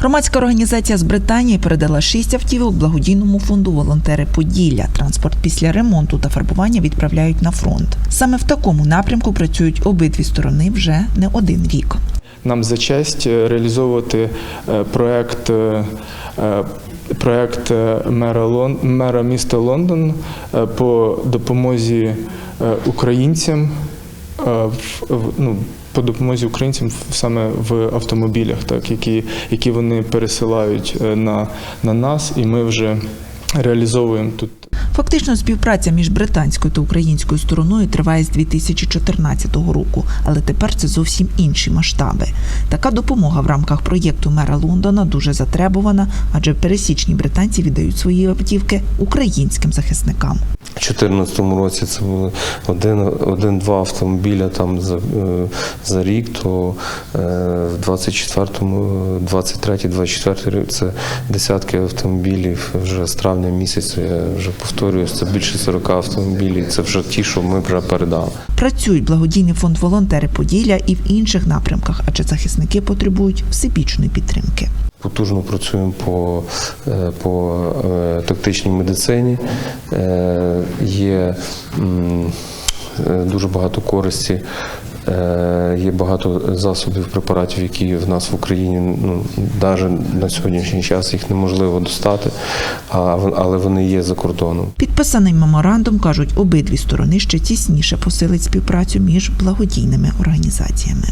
Громадська організація з Британії передала шість автівок благодійному фонду Волонтери Поділля. Транспорт після ремонту та фарбування відправляють на фронт. Саме в такому напрямку працюють обидві сторони вже не один рік. Нам за честь е, реалізовувати е, проект. е, Проект мера, Лон... мера міста Лондон по допомозі українцям ну, по допомозі українцям саме в автомобілях, так, які, які вони пересилають е, на, на нас, і ми вже реалізовуємо тут Фактично, співпраця між британською та українською стороною триває з 2014 року, але тепер це зовсім інші масштаби. Така допомога в рамках проєкту мера Лондона дуже затребувана, адже пересічні британці віддають свої автівки українським захисникам. У 2014 році це було один, один-два автомобіля там за, е, за рік, то е, в 24-му, 23 24 рік це десятки автомобілів. Вже з травня місяця, вже повторююсь, це більше 40 автомобілів. Це вже ті, що ми вже передали. Працюють благодійний фонд Волонтери Поділля і в інших напрямках, адже захисники потребують всебічної підтримки. Потужно працюємо по, е, по е, тактичній медицині. Е, Є дуже багато користі. Е, Є багато засобів, препаратів, які в нас в Україні ну навіть на сьогоднішній час їх неможливо достати, а але вони є за кордоном. Підписаний меморандум кажуть, обидві сторони ще тісніше посилить співпрацю між благодійними організаціями.